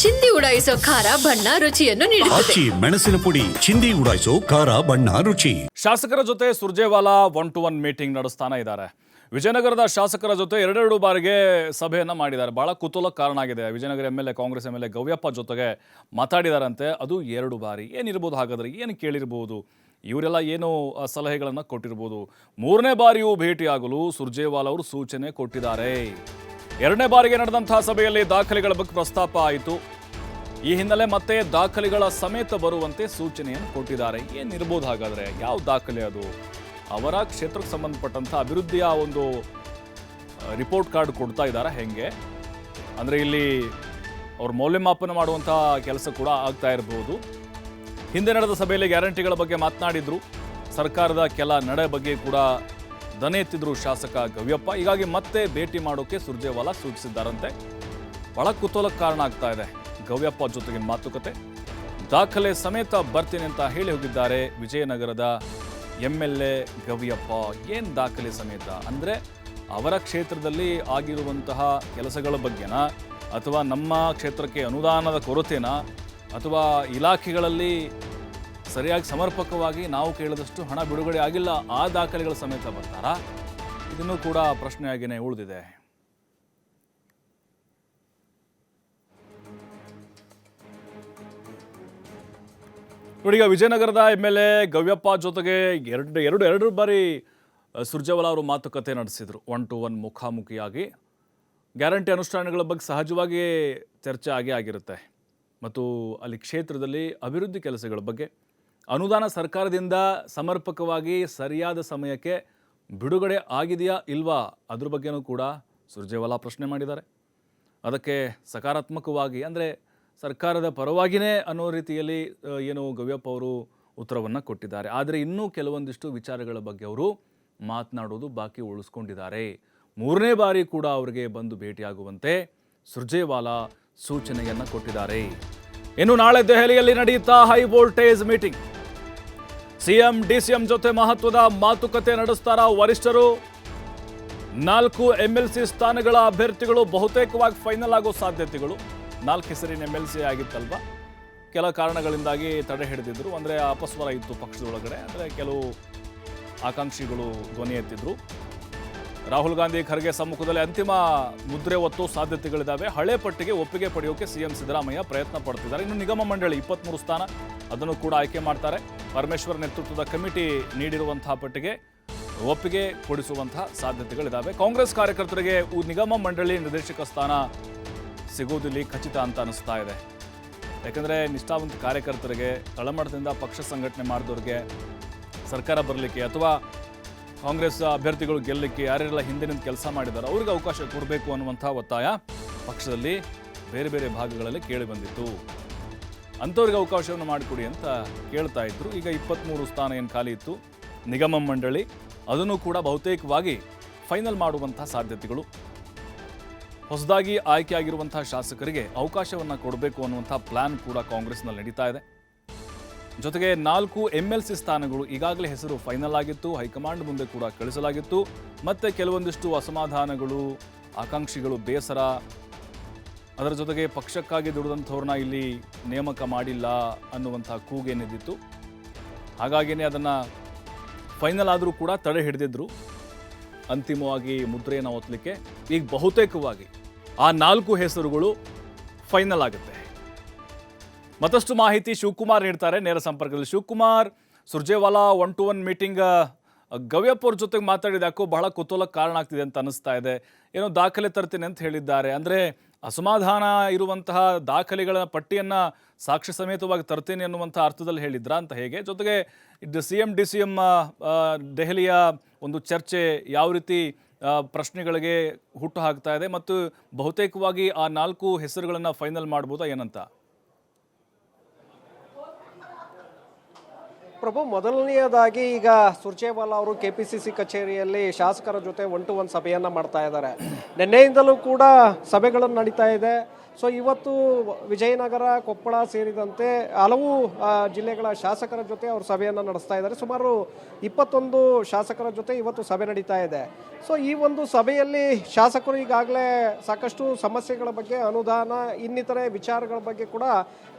ಚಿಂದಿ ಉಡಾಯಿಸೋ ಖಾರ ಬಣ್ಣ ರುಚಿಯನ್ನು ನೀಡುತ್ತದೆ. ಆಚಿ ಮೆಣಸಿನ ಪುಡಿ ಚಿಂದಿ ಉಡಾಯಿಸೋ ಖಾರ ಬಣ್ಣ ರುಚಿ. ಶಾಸಕರ ಜೊತೆ Surjewala one to one meeting ನಡೆಸ್ತಾನೆ ಇದ್ದಾರೆ. ವಿಜಯನಗರದ ಶಾಸಕರ ಜೊತೆ ಎರಡೆರಡು ಬಾರಿಗೆ ಸಭೆಯನ್ನು ಮಾಡಿದ್ದಾರೆ. ಬಹಳ ಕುತೂಹಲ ಕಾರಣ ಆಗಿದೆ. Vijayanagara M L A Congress M L A Gaviyappa ಜೊತೆಗೆ ಮಾತಾಡಿದಾರಂತೆ. ಅದು ಎರಡು ಬಾರಿ. ಏನಿರ್ಬೋದು ಹಾಗಾದರೆ? ಏನು ಕೇಳಿರ್ಬೋದು? ಇವರೆಲ್ಲ ಏನು ಸಲಹೆಗಳನ್ನು ಕೊಟ್ಟಿರ್ಬೋದು? ಮೂರನೇ ಬಾರಿಯೂ ಭೇಟಿಯಾಗಲು ಸುರ್ಜೇವಾಲ ಅವರು ಸೂಚನೆ ಕೊಟ್ಟಿದ್ದಾರೆ. ಎರಡನೇ ಬಾರಿಗೆ ನಡೆದಂತಹ ಸಭೆಯಲ್ಲಿ ದಾಖಲೆಗಳ ಬಗ್ಗೆ ಪ್ರಸ್ತಾಪ ಆಯಿತು. ಈ ಹಿನ್ನೆಲೆ ಮತ್ತೆ ದಾಖಲೆಗಳ ಸಮೇತ ಬರುವಂತೆ ಸೂಚನೆಯನ್ನು ಕೊಟ್ಟಿದ್ದಾರೆ. ಏನಿರ್ಬೋದು ಹಾಗಾದರೆ? ಯಾವ ದಾಖಲೆ ಅದು? ಅವರ ಕ್ಷೇತ್ರಕ್ಕೆ ಸಂಬಂಧಪಟ್ಟಂಥ ಅಭಿವೃದ್ಧಿಯ ಒಂದು ರಿಪೋರ್ಟ್ ಕಾರ್ಡ್ ಕೊಡ್ತಾ ಇದ್ದಾರೆ ಹೆಂಗೆ? ಅಂದರೆ ಇಲ್ಲಿ ಅವ್ರು ಮೌಲ್ಯಮಾಪನ ಮಾಡುವಂಥ ಕೆಲಸ ಕೂಡ ಆಗ್ತಾ ಇರಬಹುದು ಹಿಂದೆ ನಡೆದ ಸಭೆಯಲ್ಲಿ ಗ್ಯಾರಂಟಿಗಳ ಬಗ್ಗೆ ಮಾತನಾಡಿದ್ರು. ಸರ್ಕಾರದ ಕೆಲ ನಡೆ ಬಗ್ಗೆ ಕೂಡ ದನೆ ಎತ್ತಿದ್ರು ಶಾಸಕ ಗವ್ಯಪ್ಪ. ಹೀಗಾಗಿ ಮತ್ತೆ ಭೇಟಿ ಮಾಡೋಕೆ ಸುರ್ಜೇವಾಲಾ ಸೂಚಿಸಿದ್ದಾರಂತೆ. ಬಹಳ ಕುತೂಹಲಕ್ಕೆ ಕಾರಣ ಆಗ್ತಾ ಇದೆ ಗವ್ಯಪ್ಪ ಜೊತೆಗೆ ಮಾತುಕತೆ. ದಾಖಲೆ ಸಮೇತ ಬರ್ತೀನಿ ಅಂತ ಹೇಳಿ ಹೋಗಿದ್ದಾರೆ ವಿಜಯನಗರದ ಎಂ ಎಲ್ ಎ ಗವ್ಯಪ್ಪ. ಏನು ದಾಖಲೆ ಸಮೇತ? ಅಂದರೆ ಅವರ ಕ್ಷೇತ್ರದಲ್ಲಿ ಆಗಿರುವಂತಹ ಕೆಲಸಗಳ ಬಗ್ಗೆನಾ? ಅಥವಾ ನಮ್ಮ ಕ್ಷೇತ್ರಕ್ಕೆ ಅನುದಾನದ ಕೊರತೆನ? ಅಥವಾ ಇಲಾಖೆಗಳಲ್ಲಿ ಸರಿಯಾಗಿ ಸಮರ್ಪಕವಾಗಿ ನಾವು ಕೇಳಿದಷ್ಟು ಹಣ ಬಿಡುಗಡೆ ಆಗಿಲ್ಲ, ಆ ದಾಖಲೆಗಳ ಸಮೇತ ಬರ್ತಾರಾ? ಇದನ್ನು ಕೂಡ ಪ್ರಶ್ನೆಯಾಗಿಯೇ ಉಳಿದಿದೆ. ನೋಡಿಗ ವಿಜಯನಗರದ ಎಂ ಎಲ್ ಎ ಗವ್ಯಪ್ಪ ಜೊತೆಗೆ ಎರಡು ಎರಡು ಎರಡು ಬಾರಿ ಸುರ್ಜೇವಾಲಾ ಅವರು ಮಾತುಕತೆ ನಡೆಸಿದರು. ಒನ್ ಟು ಒನ್ ಮುಖಾಮುಖಿಯಾಗಿ. ಗ್ಯಾರಂಟಿ ಅನುಷ್ಠಾನಗಳ ಬಗ್ಗೆ ಸಹಜವಾಗಿ ಚರ್ಚೆ ಆಗೇ ಆಗಿರುತ್ತೆ. ಮತ್ತು ಅಲ್ಲಿ ಕ್ಷೇತ್ರದಲ್ಲಿ ಅಭಿವೃದ್ಧಿ ಕೆಲಸಗಳ ಬಗ್ಗೆ ಅನುದಾನ ಸರ್ಕಾರದಿಂದ ಸಮರ್ಪಕವಾಗಿ ಸರಿಯಾದ ಸಮಯಕ್ಕೆ ಬಿಡುಗಡೆ ಆಗಿದೆಯಾ ಇಲ್ವಾ ಅದ್ರ ಬಗ್ಗೆನೂ ಕೂಡ ಸುರ್ಜೇವಾಲಾ ಪ್ರಶ್ನೆ ಮಾಡಿದ್ದಾರೆ. ಅದಕ್ಕೆ ಸಕಾರಾತ್ಮಕವಾಗಿ ಅಂದರೆ ಸರ್ಕಾರದ ಪರವಾಗಿಯೇ ಅನ್ನೋ ರೀತಿಯಲ್ಲಿ ಏನು ಗವ್ಯಪ್ಪ ಅವರು ಉತ್ತರವನ್ನು ಕೊಟ್ಟಿದ್ದಾರೆ. ಆದರೆ ಇನ್ನೂ ಕೆಲವೊಂದಿಷ್ಟು ವಿಚಾರಗಳ ಬಗ್ಗೆ ಅವರು ಮಾತನಾಡೋದು ಬಾಕಿ ಉಳಿಸ್ಕೊಂಡಿದ್ದಾರೆ. ಮೂರನೇ ಬಾರಿ ಕೂಡ ಅವರಿಗೆ ಬಂದು ಭೇಟಿಯಾಗುವಂತೆ ಸುರ್ಜೇವಾಲಾ ಸೂಚನೆಯನ್ನು ಕೊಟ್ಟಿದ್ದಾರೆ. ಇನ್ನು ನಾಳೆ ದೆಹಲಿಯಲ್ಲಿ ನಡೆಯುತ್ತಾ high voltage meeting. CM, DCM ಜೊತೆ ಮಹತ್ವದ ಮಾತುಕತೆ ನಡೆಸ್ತಾರ ವರಿಷ್ಠರು? ನಾಲ್ಕು ಎಂಎಲ್ಸಿ ಸ್ಥಾನಗಳ ಅಭ್ಯರ್ಥಿಗಳು ಬಹುತೇಕವಾಗಿ ಫೈನಲ್ ಆಗೋ ಸಾಧ್ಯತೆಗಳು. ನಾಲ್ಕು ಹೆಸರಿನ ಎಂ ಎಲ್ ಸಿ ಆಗಿತ್ತಲ್ವ? ಕೆಲ ಕಾರಣಗಳಿಂದಾಗಿ ತಡೆ ಹಿಡಿದಿದ್ರು. ಅಂದರೆ ಅಪಸ್ವರ ಇತ್ತು ಪಕ್ಷದೊಳಗಡೆ. ಅಂದರೆ ಕೆಲವು ಆಕಾಂಕ್ಷಿಗಳು ಧ್ವನಿ ಎತ್ತಿದ್ರು. ರಾಹುಲ್ ಗಾಂಧಿ ಖರ್ಗೆ ಸಮ್ಮುಖದಲ್ಲಿ ಅಂತಿಮ ಮುದ್ರೆ ಒತ್ತು ಸಾಧ್ಯತೆಗಳಿದ್ದಾವೆ ಹಳೆ ಪಟ್ಟಿಗೆ ಒಪ್ಪಿಗೆ ಪಡೆಯೋಕೆ ಸಿಎಂ ಸಿದ್ದರಾಮಯ್ಯ ಪ್ರಯತ್ನ ಪಡ್ತಿದ್ದಾರೆ. ಇನ್ನು ನಿಗಮ ಮಂಡಳಿ ಇಪ್ಪತ್ತ್ಮೂರು ಸ್ಥಾನ. ಅದನ್ನು ಕೂಡ ಆಯ್ಕೆ ಮಾಡ್ತಾರೆ. ಪರಮೇಶ್ವರ್ ನೇತೃತ್ವದ ಕಮಿಟಿ ನೀಡಿರುವಂತಹ ಪಟ್ಟಿಗೆ ಒಪ್ಪಿಗೆ ಕೊಡಿಸುವಂತಹ ಸಾಧ್ಯತೆಗಳಿದ್ದಾವೆ ಕಾಂಗ್ರೆಸ್ ಕಾರ್ಯಕರ್ತರಿಗೆ ನಿಗಮ ಮಂಡಳಿ ನಿರ್ದೇಶಕ ಸ್ಥಾನ ಸಿಗೋದಿಲ್ಲಿ ಖಚಿತ ಅಂತ ಅನಿಸ್ತಾ ಇದೆ. ಯಾಕಂದರೆ ನಿಷ್ಠಾವಂತ ಕಾರ್ಯಕರ್ತರಿಗೆ, ತಳಮಟ್ಟದಿಂದ ಪಕ್ಷ ಸಂಘಟನೆ ಮಾಡಿದವ್ರಿಗೆ ಸರ್ಕಾರ ಬರಲಿಕ್ಕೆ ಅಥವಾ ಕಾಂಗ್ರೆಸ್ ಅಭ್ಯರ್ಥಿಗಳು ಗೆಲ್ಲಲಿಕ್ಕೆ ಯಾರೆಲ್ಲ ಹಿಂದಿನಿಂದ ಕೆಲಸ ಮಾಡಿದ್ದಾರೆ ಅವ್ರಿಗೆ ಅವಕಾಶ ಕೊಡಬೇಕು ಅನ್ನುವಂಥ ಒತ್ತಾಯ ಪಕ್ಷದಲ್ಲಿ ಬೇರೆ ಬೇರೆ ಭಾಗಗಳಲ್ಲಿ ಕೇಳಿ ಬಂದಿತ್ತು. ಅಂಥವ್ರಿಗೆ ಅವಕಾಶವನ್ನು ಮಾಡಿಕೊಡಿ ಅಂತ ಕೇಳ್ತಾ ಇದ್ರು. ಈಗ ಇಪ್ಪತ್ತ್ಮೂರು ಸ್ಥಾನ ಏನು ಖಾಲಿ ಇತ್ತು? ನಿಗಮ ಮಂಡಳಿ. ಅದನ್ನು ಕೂಡ ಬಹುತೇಕವಾಗಿ ಫೈನಲ್ ಮಾಡುವಂಥ ಸಾಧ್ಯತೆಗಳು. ಹೊಸದಾಗಿ ಆಯ್ಕೆಯಾಗಿರುವಂಥ ಶಾಸಕರಿಗೆ ಅವಕಾಶವನ್ನು ಕೊಡಬೇಕು ಅನ್ನುವಂಥ ಪ್ಲಾನ್ ಕೂಡ ಕಾಂಗ್ರೆಸ್ನಲ್ಲಿ ನಡೀತಾ ಇದೆ. ಜೊತೆಗೆ ನಾಲ್ಕು ಎಂ ಎಲ್ ಸಿ ಸ್ಥಾನಗಳು ಈಗಾಗಲೇ ಹೆಸರು ಫೈನಲ್ ಆಗಿತ್ತು, ಹೈಕಮಾಂಡ್ ಮುಂದೆ ಕೂಡ ಕಳಿಸಲಾಗಿತ್ತು. ಮತ್ತೆ ಕೆಲವೊಂದಿಷ್ಟು ಅಸಮಾಧಾನಗಳು, ಆಕಾಂಕ್ಷಿಗಳು ಬೇಸರ ಅದರ ಜೊತೆಗೆ ಪಕ್ಷಕ್ಕಾಗಿ ದುಡಿದಂಥವ್ರನ್ನ ಇಲ್ಲಿ ನೇಮಕ ಮಾಡಿಲ್ಲ ಅನ್ನುವಂಥ ಕೂಗೇನಿದ್ದಿತ್ತು ಹಾಗಾಗಿಯೇ ಅದನ್ನು ಫೈನಲ್ ಆದರೂ ಕೂಡ ತಡೆ ಹಿಡಿದಿದ್ರು. ಅಂತಿಮವಾಗಿ ಮುದ್ರೆಯನ್ನು ಒತ್ತಲಿಕ್ಕೆ ಈಗ ಬಹುತೇಕವಾಗಿ ಆ ನಾಲ್ಕು ಹೆಸರುಗಳು ಫೈನಲ್ ಆಗುತ್ತೆ. ಮತ್ತಷ್ಟು ಮಾಹಿತಿ ಶಿವಕುಮಾರ್ ನೀಡ್ತಾರೆ ನೇರ ಸಂಪರ್ಕದಲ್ಲಿ. Shivakumar, Surjewala one to one meeting Gaviyappa ಅವ್ರ ಜೊತೆಗೆ ಮಾತಾಡಿದ ಯಾಕೋ ಬಹಳ ಕುತೂಹಲಕ್ಕೆ ಕಾರಣ ಆಗ್ತಿದೆ ಅಂತ ಅನಿಸ್ತಾ ಇದೆ. ಏನೋ ದಾಖಲೆ ತರ್ತೀನಿ ಅಂತ ಹೇಳಿದ್ದಾರೆ. ಅಂದರೆ ಅಸಮಾಧಾನ ಇರುವಂತಹ ದಾಖಲೆಗಳ ಪಟ್ಟಿಯನ್ನು ಸಾಕ್ಷಿ ಸಮೇತವಾಗಿ ತರ್ತೇನೆ ಅನ್ನುವಂಥ ಅರ್ಥದಲ್ಲಿ ಹೇಳಿದ್ರಾ ಅಂತ ಹೇಗೆ? ಜೊತೆಗೆ ಇದು C M D C M ದೆಹಲಿಯ ಒಂದು ಚರ್ಚೆ ಯಾವ ರೀತಿ ಪ್ರಶ್ನೆಗಳಿಗೆ ಹುಟ್ಟು ಹಾಕ್ತಾ ಇದೆ ಮತ್ತು ಬಹುತೇಕವಾಗಿ ಆ ನಾಲ್ಕು ಹೆಸರುಗಳನ್ನು ಫೈನಲ್ ಮಾಡ್ಬೋದಾ ಏನಂತ? ಪ್ರಭು, ಮೊದಲನೆಯದಾಗಿ ಈಗ ಸುರ್ಜೇವಾಲಾ ಅವರು ಕೆ ಪಿ ಸಿ ಸಿ ಕಚೇರಿಯಲ್ಲಿ ಶಾಸಕರ ಜೊತೆ ಒನ್ ಟು ಒನ್ ಸಭೆಯನ್ನ ಮಾಡ್ತಾ ಇದ್ದಾರೆ. ನಿನ್ನೆಯಿಂದಲೂ ಕೂಡ ಸಭೆಗಳನ್ನು ನಡೀತಾ ಇದೆ. ಸೊ ಇವತ್ತು ವಿಜಯನಗರ, ಕೊಪ್ಪಳ ಸೇರಿದಂತೆ ಹಲವು ಜಿಲ್ಲೆಗಳ ಶಾಸಕರ ಜೊತೆ ಅವರು ಸಭೆಯನ್ನು ನಡೆಸ್ತಾ ಇದ್ದಾರೆ. ಸುಮಾರು ಇಪ್ಪತ್ತೊಂದು ಶಾಸಕರ ಜೊತೆ ಇವತ್ತು ಸಭೆ ನಡೀತಾ ಇದೆ. ಸೊ ಈ ಒಂದು ಸಭೆಯಲ್ಲಿ ಶಾಸಕರು ಈಗಾಗಲೇ ಸಾಕಷ್ಟು ಸಮಸ್ಯೆಗಳ ಬಗ್ಗೆ, ಅನುದಾನ, ಇನ್ನಿತರೆ ವಿಚಾರಗಳ ಬಗ್ಗೆ ಕೂಡ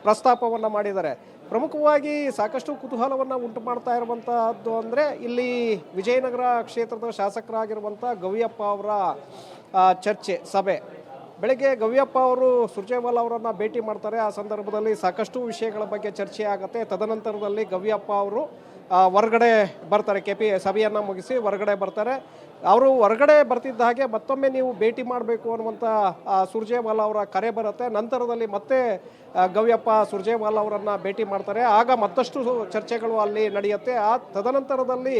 ಪ್ರಸ್ತಾಪವನ್ನು ಮಾಡಿದ್ದಾರೆ. ಪ್ರಮುಖವಾಗಿ ಸಾಕಷ್ಟು ಕುತೂಹಲವನ್ನು ಉಂಟು ಮಾಡ್ತಾ ಇರುವಂತಹದ್ದು ಅಂದರೆ ಇಲ್ಲಿ ವಿಜಯನಗರ ಕ್ಷೇತ್ರದ ಶಾಸಕರಾಗಿರುವಂಥ ಗವಿಯಪ್ಪ ಅವರ ಚರ್ಚೆ, ಸಭೆ. ಬೆಳಗ್ಗೆ ಗವ್ಯಪ್ಪ ಅವರು ಸುರ್ಜೇವಾಲ ಅವರನ್ನು ಭೇಟಿ ಮಾಡ್ತಾರೆ. ಆ ಸಂದರ್ಭದಲ್ಲಿ ಸಾಕಷ್ಟು ವಿಷಯಗಳ ಬಗ್ಗೆ ಚರ್ಚೆ ಆಗುತ್ತೆ. ತದನಂತರದಲ್ಲಿ ಗವ್ಯಪ್ಪ ಅವರು ಹೊರಗಡೆ ಬರ್ತಾರೆ ಕೆ ಪಿ ಸಭೆಯನ್ನು ಮುಗಿಸಿ ಹೊರಗಡೆ ಬರ್ತಾರೆ. ಅವರು ಹೊರಗಡೆ ಬರ್ತಿದ್ದ ಹಾಗೆ ಮತ್ತೊಮ್ಮೆ ನೀವು ಭೇಟಿ ಮಾಡಬೇಕು ಅನ್ನುವಂಥ ಸುರ್ಜೇವಾಲಾ ಅವರ ಕರೆ ಬರುತ್ತೆ. ನಂತರದಲ್ಲಿ ಮತ್ತೆ ಗವ್ಯಪ್ಪ ಸುರ್ಜೇವಾಲ ಅವರನ್ನು ಭೇಟಿ ಮಾಡ್ತಾರೆ. ಆಗ ಮತ್ತಷ್ಟು ಚರ್ಚೆಗಳು ಅಲ್ಲಿ ನಡೆಯುತ್ತೆ. ಆ ತದನಂತರದಲ್ಲಿ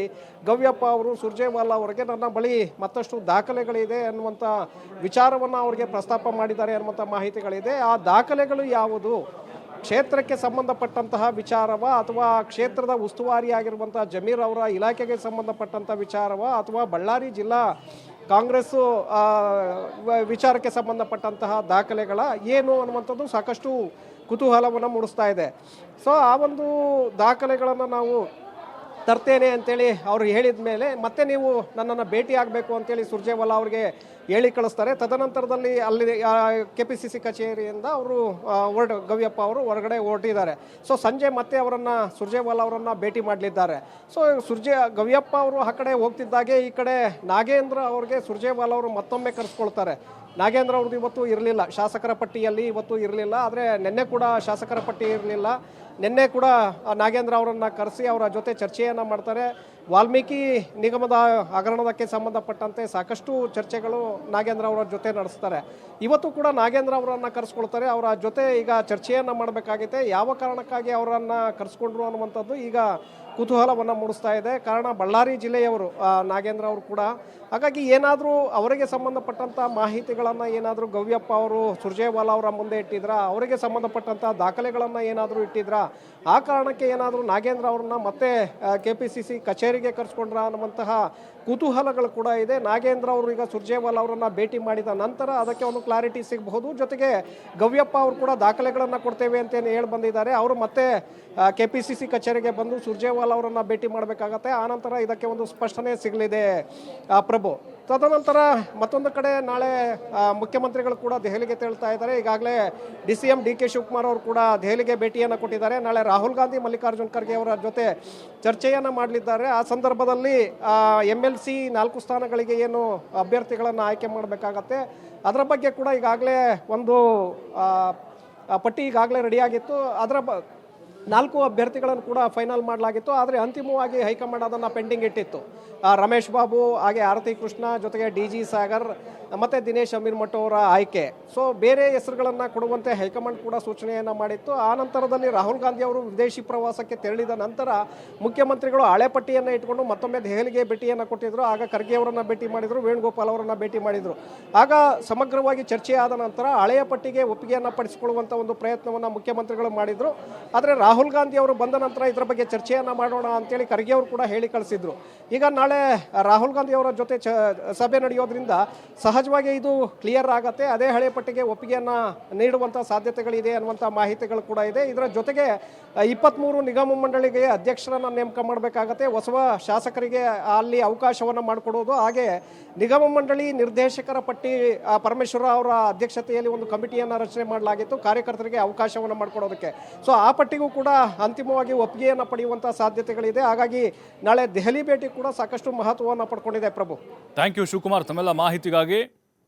ಗವ್ಯಪ್ಪ ಅವರು ಸುರ್ಜೇವಾಲ ಅವರಿಗೆ, ನನ್ನ ಬಳಿ ಮತ್ತಷ್ಟು ದಾಖಲೆಗಳಿದೆ ಅನ್ನುವಂಥ ವಿಚಾರವನ್ನು ಅವರಿಗೆ ಪ್ರಸ್ತಾಪ ಮಾಡಿದ್ದಾರೆ ಅನ್ನುವಂಥ ಮಾಹಿತಿಗಳಿದೆ. ಆ ದಾಖಲೆಗಳು ಯಾವುದು? ಕ್ಷೇತ್ರಕ್ಕೆ ಸಂಬಂಧಪಟ್ಟಂತಹ ವಿಚಾರವ ಅಥವಾ ಕ್ಷೇತ್ರದ ಉಸ್ತುವಾರಿಯಾಗಿರುವಂಥ ಜಮೀರ್ ಅವರ ಇಲಾಖೆಗೆ ಸಂಬಂಧಪಟ್ಟಂಥ ವಿಚಾರವ ಅಥವಾ ಬಳ್ಳಾರಿ ಜಿಲ್ಲಾ ಕಾಂಗ್ರೆಸ್ಸು ವಿಚಾರಕ್ಕೆ ಸಂಬಂಧಪಟ್ಟಂತಹ ದಾಖಲೆಗಳ ಏನು ಅನ್ನುವಂಥದ್ದು ಸಾಕಷ್ಟು ಕುತೂಹಲವನ್ನು ಮೂಡಿಸ್ತಾ ಇದೆ. ಸೊ ಆ ಒಂದು ದಾಖಲೆಗಳನ್ನು ನಾವು ತರ್ತೇನೆ ಅಂತೇಳಿ ಅವರು ಹೇಳಿದ ಮೇಲೆ ಮತ್ತೆ ನೀವು ನನ್ನನ್ನು ಭೇಟಿ ಆಗಬೇಕು ಅಂತೇಳಿ ಸುರ್ಜೇವಾಲಾ ಅವರಿಗೆ ಹೇಳಿ ಕಳಿಸ್ತಾರೆ. ತದನಂತರದಲ್ಲಿ ಅಲ್ಲಿ ಕೆ ಪಿ ಸಿ ಸಿ ಕಚೇರಿಯಿಂದ ಅವರು ಹೊರಟ ಗವಿಯಪ್ಪ ಅವರು ಹೊರಗಡೆ ಹೊರಟಿದ್ದಾರೆ. ಸೊ ಸಂಜೆ ಮತ್ತೆ ಅವರನ್ನು, ಸುರ್ಜೇವಾಲ್ ಅವರನ್ನು ಭೇಟಿ ಮಾಡಲಿದ್ದಾರೆ. ಸೊ ಸುರ್ಜೆ, ಗವಿಯಪ್ಪ ಅವರು ಆ ಕಡೆ ಹೋಗ್ತಿದ್ದಾಗೆ ಈ ಕಡೆ ನಾಗೇಂದ್ರ ಅವ್ರಿಗೆ ಸುರ್ಜೇವಾಲ್ ಅವರು ಮತ್ತೊಮ್ಮೆ ಕರೆಸ್ಕೊಳ್ತಾರೆ. ನಾಗೇಂದ್ರ ಅವ್ರದ್ದು ಇವತ್ತು ಇರಲಿಲ್ಲ. ಶಾಸಕರ ಪಟ್ಟಿಯಲ್ಲಿ ಇವತ್ತು ಇರಲಿಲ್ಲ. ಆದರೆ ನಿನ್ನೆ ಕೂಡ ಶಾಸಕರ ಪಟ್ಟಿ ಇರಲಿಲ್ಲ. ನಿನ್ನೆ ಕೂಡ ನಾಗೇಂದ್ರ ಅವರನ್ನು ಕರೆಸಿ ಅವರ ಜೊತೆ ಚರ್ಚೆಯನ್ನು ಮಾಡ್ತಾರೆ. ವಾಲ್ಮೀಕಿ ನಿಗಮದ ಹಗರಣಕ್ಕೆ ಸಂಬಂಧಪಟ್ಟಂತೆ ಸಾಕಷ್ಟು ಚರ್ಚೆಗಳು ನಾಗೇಂದ್ರ ಅವರ ಜೊತೆ ನಡೆಸ್ತಾರೆ. ಇವತ್ತು ಕೂಡ ನಾಗೇಂದ್ರ ಅವರನ್ನು ಕರೆಸ್ಕೊಳ್ತಾರೆ. ಅವರ ಜೊತೆ ಈಗ ಚರ್ಚೆಯನ್ನು ಮಾಡಬೇಕಾಗಿದೆ ಯಾವ ಕಾರಣಕ್ಕಾಗಿ ಅವರನ್ನು ಕರೆಸ್ಕೊಂಡ್ರು ಅನ್ನುವಂಥದ್ದು ಈಗ ಕುತೂಹಲವನ್ನು ಮೂಡಿಸ್ತಾ ಇದೆ. ಕಾರಣ ಬಳ್ಳಾರಿ ಜಿಲ್ಲೆಯವರು ನಾಗೇಂದ್ರ ಅವರು ಕೂಡ. ಹಾಗಾಗಿ ಏನಾದರೂ ಅವರಿಗೆ ಸಂಬಂಧಪಟ್ಟಂಥ ಮಾಹಿತಿಗಳನ್ನು ಏನಾದರೂ ಗವ್ಯಪ್ಪ ಅವರು, ಸುರ್ಜೇವಾಲಾ ಅವರ ಮುಂದೆ ಇಟ್ಟಿದ್ರಾ? ಅವರಿಗೆ ಸಂಬಂಧಪಟ್ಟಂಥ ದಾಖಲೆಗಳನ್ನು ಏನಾದರೂ ಇಟ್ಟಿದ್ರಾ? ಆ ಕಾರಣಕ್ಕೆ ಏನಾದರೂ ನಾಗೇಂದ್ರ ಅವ್ರನ್ನ ಮತ್ತೆ ಕೆ ಪಿ ಸಿ ಸಿ ಕಚೇರಿಗೆ ಕರೆಸ್ಕೊಂಡ್ರ ಅನ್ನುವಂತಹ ಕುತೂಹಲಗಳು ಕೂಡ ಇದೆ. ನಾಗೇಂದ್ರ ಅವರು ಈಗ ಸುರ್ಜೇವಾಲ್ ಅವರನ್ನು ಭೇಟಿ ಮಾಡಿದ ನಂತರ ಅದಕ್ಕೆ ಒಂದು ಕ್ಲಾರಿಟಿ ಸಿಗಬಹುದು. ಜೊತೆಗೆ ಗವ್ಯಪ್ಪ ಅವರು ಕೂಡ ದಾಖಲೆಗಳನ್ನು ಕೊಡ್ತೇವೆ ಅಂತೇನು ಹೇಳಿ ಬಂದಿದ್ದಾರೆ. ಅವರು ಮತ್ತೆ ಕೆ ಪಿ ಸಿ ಸಿ ಕಚೇರಿಗೆ ಬಂದು ಸುರ್ಜೇವಾಲಾ ಅವರನ್ನು ಭೇಟಿ ಮಾಡಬೇಕಾಗತ್ತೆ. ಆನಂತರ ಇದಕ್ಕೆ ಒಂದು ಸ್ಪಷ್ಟನೆ ಸಿಗಲಿದೆ. ಪ್ರಭು. ತದನಂತರ ಮತ್ತೊಂದು ಕಡೆ ನಾಳೆ ಮುಖ್ಯಮಂತ್ರಿಗಳು ಕೂಡ ದೆಹಲಿಗೆ ತೆರಳ್ತಾ ಇದ್ದಾರೆ. ಈಗಾಗಲೇ D C M D K Shivakumar ಅವರು ಕೂಡ ದೆಹಲಿಗೆ ಭೇಟಿಯನ್ನು ಕೊಟ್ಟಿದ್ದಾರೆ. ನಾಳೆ ರಾಹುಲ್ ಗಾಂಧಿ ಮಲ್ಲಿಕಾರ್ಜುನ್ ಖರ್ಗೆ ಅವರ ಜೊತೆ ಚರ್ಚೆಯನ್ನು ಮಾಡಲಿದ್ದಾರೆ. ಆ ಸಂದರ್ಭದಲ್ಲಿ ಎಂ ಎಲ್ ಸಿ ನಾಲ್ಕು ಸ್ಥಾನಗಳಿಗೆ ಏನು ಅಭ್ಯರ್ಥಿಗಳನ್ನು ಆಯ್ಕೆ ಮಾಡಬೇಕಾಗತ್ತೆ. ಅದರ ಬಗ್ಗೆ ಕೂಡ ಈಗಾಗಲೇ ಒಂದು ಪಟ್ಟಿ ಈಗಾಗಲೇ ರೆಡಿಯಾಗಿತ್ತು ಅದರ ಬ ನಾಲ್ಕು ಅಭ್ಯರ್ಥಿಗಳನ್ನು ಕೂಡ ಫೈನಲ್ ಮಾಡಲಾಗಿತ್ತು. ಆದರೆ ಅಂತಿಮವಾಗಿ ಹೈಕಮಾಂಡ್ ಅದನ್ನು ಪೆಂಡಿಂಗ್ ಇಟ್ಟಿತ್ತು. ರಮೇಶ್ ಬಾಬು, ಹಾಗೆ ಆರತಿ ಕೃಷ್ಣ ಜೊತೆಗೆ ಡಿ ಜಿ ಸಾಗರ್, ಮತ್ತು ದಿನೇಶ್ ಅಮೀರ್ ಮಠ ಅವರ ಆಯ್ಕೆ. ಸೊ ಬೇರೆ ಹೆಸರುಗಳನ್ನು ಕೊಡುವಂತೆ ಹೈಕಮಾಂಡ್ ಕೂಡ ಸೂಚನೆಯನ್ನು ಮಾಡಿತ್ತು. ಆ ನಂತರದಲ್ಲಿ ರಾಹುಲ್ ಗಾಂಧಿ ಅವರು ವಿದೇಶಿ ಪ್ರವಾಸಕ್ಕೆ ತೆರಳಿದ ನಂತರ ಮುಖ್ಯಮಂತ್ರಿಗಳು ಹಳೆ ಪಟ್ಟಿಯನ್ನು ಇಟ್ಕೊಂಡು ಮತ್ತೊಮ್ಮೆ ದೆಹಲಿಗೆ ಭೇಟಿಯನ್ನು ಕೊಟ್ಟಿದ್ದರು ಆಗ ಖರ್ಗೆ ಅವರನ್ನು ಭೇಟಿ ಮಾಡಿದರು, ವೇಣುಗೋಪಾಲ್ ಅವರನ್ನು ಭೇಟಿ ಮಾಡಿದರು. ಆಗ ಸಮಗ್ರವಾಗಿ ಚರ್ಚೆಯಾದ ನಂತರ ಹಳೆಯ ಪಟ್ಟಿಗೆ ಒಪ್ಪಿಗೆಯನ್ನು ಪಡಿಸಿಕೊಳ್ಳುವಂಥ ಒಂದು ಪ್ರಯತ್ನವನ್ನು ಮುಖ್ಯಮಂತ್ರಿಗಳು ಮಾಡಿದರು. ಆದರೆ ರಾಹುಲ್ ಗಾಂಧಿ ಅವರು ಬಂದ ನಂತರ ಇದರ ಬಗ್ಗೆ ಚರ್ಚೆಯನ್ನು ಮಾಡೋಣ ಅಂತೇಳಿ ಖರ್ಗೆ ಅವರು ಕೂಡ ಹೇಳಿ ಕಳಿಸಿದ್ರು. ಈಗ ನಾಳೆ ರಾಹುಲ್ ಗಾಂಧಿ ಅವರ ಜೊತೆ ಚ, ಸಭೆ ನಡೆಯೋದ್ರಿಂದ ಸಹಜವಾಗಿ ಇದು ಕ್ಲಿಯರ್ ಆಗತ್ತೆ. ಅದೇ ಹಳೆ ಪಟ್ಟಿಗೆ ಒಪ್ಪಿಗೆಯನ್ನು ನೀಡುವಂಥ ಸಾಧ್ಯತೆಗಳಿದೆ ಅನ್ನುವಂಥ ಮಾಹಿತಿಗಳು ಕೂಡ ಇದೆ. ಇದರ ಜೊತೆಗೆ ಇಪ್ಪತ್ತ್ಮೂರು ನಿಗಮ ಮಂಡಳಿಗೆ ಅಧ್ಯಕ್ಷರನ್ನು ನೇಮಕ ಮಾಡಬೇಕಾಗತ್ತೆ. ಹೊಸ ಶಾಸಕರಿಗೆ ಅಲ್ಲಿ ಅವಕಾಶವನ್ನು ಮಾಡಿಕೊಡೋದು. ಹಾಗೆ ನಿಗಮ ಮಂಡಳಿ ನಿರ್ದೇಶಕರ ಪಟ್ಟಿ ಪರಮೇಶ್ವರ ಅವರ ಅಧ್ಯಕ್ಷತೆಯಲ್ಲಿ ಒಂದು ಕಮಿಟಿಯನ್ನು ರಚನೆ ಮಾಡಲಾಗಿತ್ತು. ಕಾರ್ಯಕರ್ತರಿಗೆ ಅವಕಾಶವನ್ನು ಮಾಡಿಕೊಡೋದಕ್ಕೆ. ಸೊ, ಆ ಪಟ್ಟಿಗೂ ಕೂಡ ಅಂತಿಮವಾಗಿ ಒಪ್ಪಿಗೆಯನ್ನು ಪಡೆಯುವಂಥ ಸಾಧ್ಯತೆಗಳಿದೆ. ಹಾಗಾಗಿ ನಾಳೆ ದೆಹಲಿ ಭೇಟಿ ಕೂಡ ಸಾಕಷ್ಟು ಮಹತ್ವವನ್ನು ಪಡ್ಕೊಂಡಿದೆ ಪ್ರಭು. Thank you Shivakumar. ತಮ್ಮೆಲ್ಲ ಮಾಹಿತಿಗಾಗಿ